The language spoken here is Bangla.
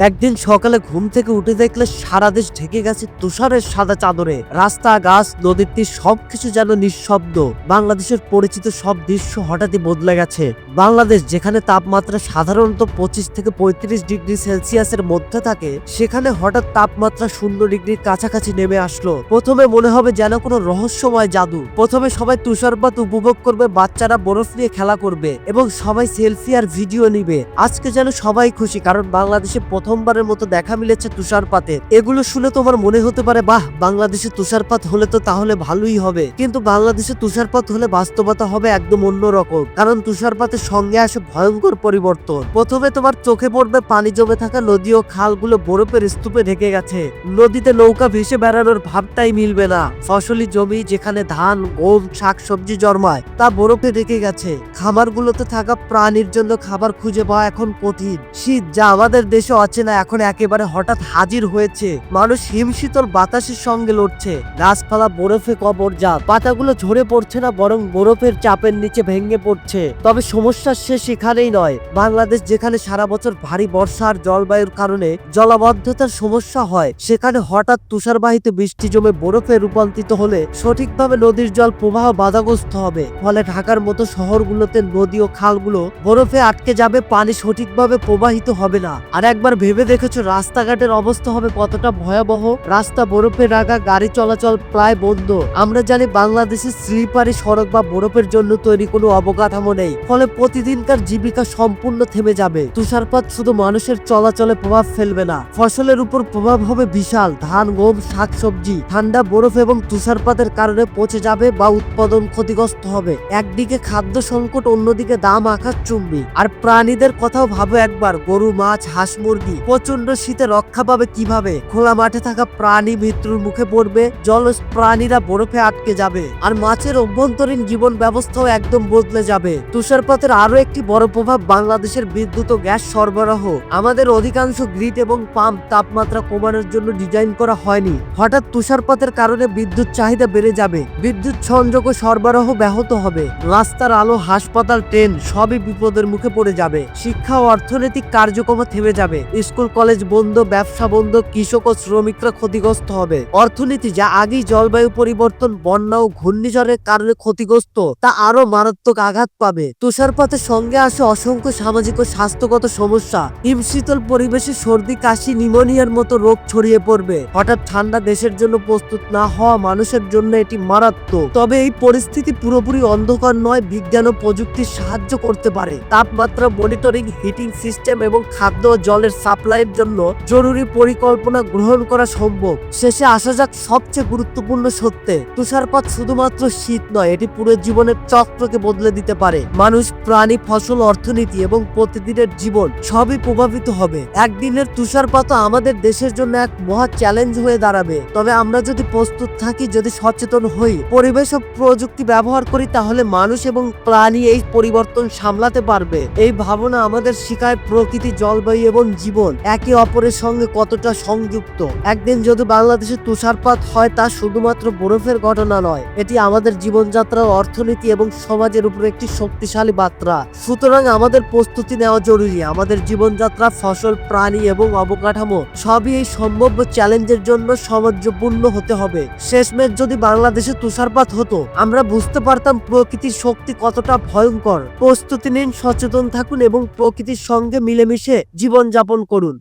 একদিন সকালে ঘুম থেকে উঠে দেখলে সারা দেশ ঢেকে গেছে তুষারের সাদা চাদরে। রাস্তা, গাছ, নদীর তীর সবকিছু যেন নিঃশব্দ। বাংলাদেশের পরিচিত সব দৃশ্য হঠাৎই বদলে গেছে। বাংলাদেশ, যেখানে তাপমাত্রা সাধারণত পঁচিশ থেকে পঁয়ত্রিশ ডিগ্রি সেলসিয়াসের মধ্যে থাকে, সেখানে হঠাৎ তাপমাত্রা শূন্য ডিগ্রির কাছাকাছি নেমে আসলো। প্রথমে মনে হবে যেন কোনো রহস্যময় জাদু। প্রথমে সবাই তুষারপাত উপভোগ করবে, বাচ্চারা বরফ নিয়ে খেলা করবে এবং সবাই সেলফি আর ভিডিও নিবে। আজকে যেন সবাই খুশি, কারণ বাংলাদেশে প্রথমবারের মতো দেখা মিলেছে তুষারপাতের। এগুলো শুনে তোমার মনে হতে পারে, বাহ, বাংলাদেশে তুষারপাত হলে তো তাহলে ভালোই হবে। কিন্তু বাংলাদেশে তুষারপাত হলে বাস্তবতা হবে একদম অন্যরকম কারণ তুষারপাতের সঙ্গে আসে ভয়ঙ্কর পরিবর্তন। প্রথমে তোমার চোখে পড়বে পানি জমে থাকা নদী ও খালগুলো বরফের স্তূপে ঢেকে গেছে। নদীতে নৌকা ভেসে বেড়ানোর ভাবটাই মিলবে না। ফসলি জমি যেখানে ধান, গম, শাকসবজি জন্মায়, তা বরফে ঢেকে গেছে। খামারগুলোতে থাকা প্রাণীর জন্য খাবার খুঁজে পাওয়া এখন কঠিন। শীত, যা আমাদের দেশে অচেনা এখন একেবারে হঠাৎ হাজির হয়েছে। মানুষ হিমশীতল বাতাসের সঙ্গে লড়ছে। গাছপালা বরফে কবর যা পাতাগুলো ঝরে পড়ছে না, বরং বরফের চাপের নিচে ভেঙে পড়ছে। তবে সমস্যার শেষ এখানেই নয়। বাংলাদেশ, যেখানে সারা বছর ভারী বর্ষা আর জলবায়ুর কারণে জলাবদ্ধতার সমস্যা হয়, সেখানে হঠাৎ তুষারবাহিত বৃষ্টি জমে বরফে রূপান্তরিত হলে সঠিকভাবে নদীর জল প্রবাহ বাধাগ্রস্ত হবে। ফলে ঢাকার মতো শহরগুলোতে নদী ও খালগুলো বরফে আটকে যাবে, পানি সঠিকভাবে প্রবাহিত হবে না। আর একবার ভেবে দেখেছ রাস্তাঘাটের অবস্থা হবে কতটা ভয়াবহ? রাস্তা বরফে রাখা গাড়ি চলাচল প্রায় বন্ধ। আমরা জানি বাংলাদেশে স্লিপারি সড়ক বা বরফের জন্য তৈরি কোনো অবকাঠামো নেই। ফলে প্রতিদিনকার জীবিকা সম্পূর্ণ থেমে যাবে। তুষারপাত শুধু মানুষের চলাচলে প্রভাব ফেলবে না। ফসলের উপর প্রভাব হবে বিশাল। ধান, গম শাকসবজি ঠান্ডা, বরফ এবং তুষারপাতের কারণে পচে যাবে বা উৎপাদন ক্ষতিগ্রস্ত হবে। একদিকে খাদ্য সংকট, অন্যদিকে দাম, আকাশ চুম্বি। আর প্রাণীদের কথাও ভাবো একবার। গরু, মাছ, হাঁস, মুরগি। প্রচণ্ড শীতে রক্ষা পাবে কীভাবে? খোলা মাঠে থাকা প্রাণী মৃত্যুর মুখে পড়বে, জলজ প্রাণীরা বরফে আটকে যাবে, আর মাছের অভ্যন্তরীণ জীবন ব্যবস্থাও একদম বদলে যাবে। তুষারপাতের আরও একটি বড় প্রভাব বাংলাদেশের বিদ্যুৎ ও গ্যাস সরবরাহ। আমাদের অধিকাংশ গ্রিড এবং পাম্প তাপমাত্রা কমানোর জন্য ডিজাইন করা হয়নি। হঠাৎ তুষারপাতের কারণে বিদ্যুৎ চাহিদা বেড়ে যাবে। বিদ্যুৎ সংযোগ ও সরবরাহ ব্যাহত হবে। রাস্তার আলো, হাসপাতাল, ট্রেন সবই বিপদের মুখে পড়ে যাবে। শিক্ষা ও অর্থনৈতিক কার্যক্রম থেমে যাবে। স্কুল, কলেজ বন্ধ, ব্যবসা বন্ধ, কৃষক ও শ্রমিকরা ক্ষতিগ্রস্ত হবে। অর্থনীতি যা আগেই জলবায়ু পরিবর্তন, বন্যা ও ঘূর্ণিঝড়ের কারণে ক্ষতিগ্রস্ত, তা আরও মারাত্মক আঘাত পাবে। তুষারপাতের সঙ্গে আসে অসংখ্য সামাজিক ও স্বাস্থ্যগত সমস্যা। হিমশীতল পরিবেশে সর্দি, কাশি, নিউমোনিয়ার মতো রোগ ছড়িয়ে পড়বে। হঠাৎ ঠান্ডা দেশের জন্য প্রস্তুত না হওয়া মানুষের জন্য এটি মারাত্মক। তবে এই পরিস্থিতি পুরোপুরি অন্ধকার নয়, বিজ্ঞান ও প্রযুক্তির সাহায্য করতে পারে। তাপমাত্রা মনিটরিং হিটিং সিস্টেম এবং খাদ্য ও জলের সাপ্লাইয়ের জন্য জরুরি পরিকল্পনা গ্রহণ করা সম্ভব। শেষে আসা যাক সবচেয়ে গুরুত্বপূর্ণ সত্যে। তুষারপাত শুধুমাত্র শীত নয়, এটি পুরো জীবনের চক্রকে বদলে দিতে পারে। মানুষ, প্রাণী, ফসল, অর্থনীতি এবং প্রতিদিনের জীবন সবই প্রভাবিত হবে। একদিনের তুষারপাত আমাদের দেশের জন্য এক মহা চ্যালেঞ্জ হয়ে দাঁড়াবে। তবে আমরা যদি প্রস্তুত থাকি, যদি সচেতন হই, পরিবেশ ও প্রযুক্তি ব্যবহার করি, তাহলে মানুষ এবং প্রাণী এই পরিবর্তন সামলাতে পারবে। এই ভাবনা আমাদের শিখায় প্রকৃতি, জলবায়ু এবং জীবন। একে অপরের সঙ্গে কতটা সংযুক্ত? একদিন যদি বাংলাদেশে তুষারপাত হয়, তা শুধুমাত্র বরফের ঘটনা নয়, এটি আমাদের জীবনযাত্রা অর্থনীতি এবং সমাজের উপর একটি শক্তিশালী বার্তা। সুতরাং আমাদের প্রস্তুতি নেওয়া জরুরি। আমাদের জীবনযাত্রা, ফসল, প্রাণী এবং অবকাঠামো সবই এই সম্ভাব্য চ্যালেঞ্জের জন্য সামঞ্জস্যপূর্ণ হতে হবে। শেষমেশ যদি বাংলাদেশে তুষারপাত হতো, আমরা বুঝতে পারতাম প্রকৃতির শক্তি কতটা ভয়ঙ্কর। প্রস্তুতি নিন, সচেতন থাকুন এবং প্রকৃতির সঙ্গে মিলেমিশে জীবনযাপন করুন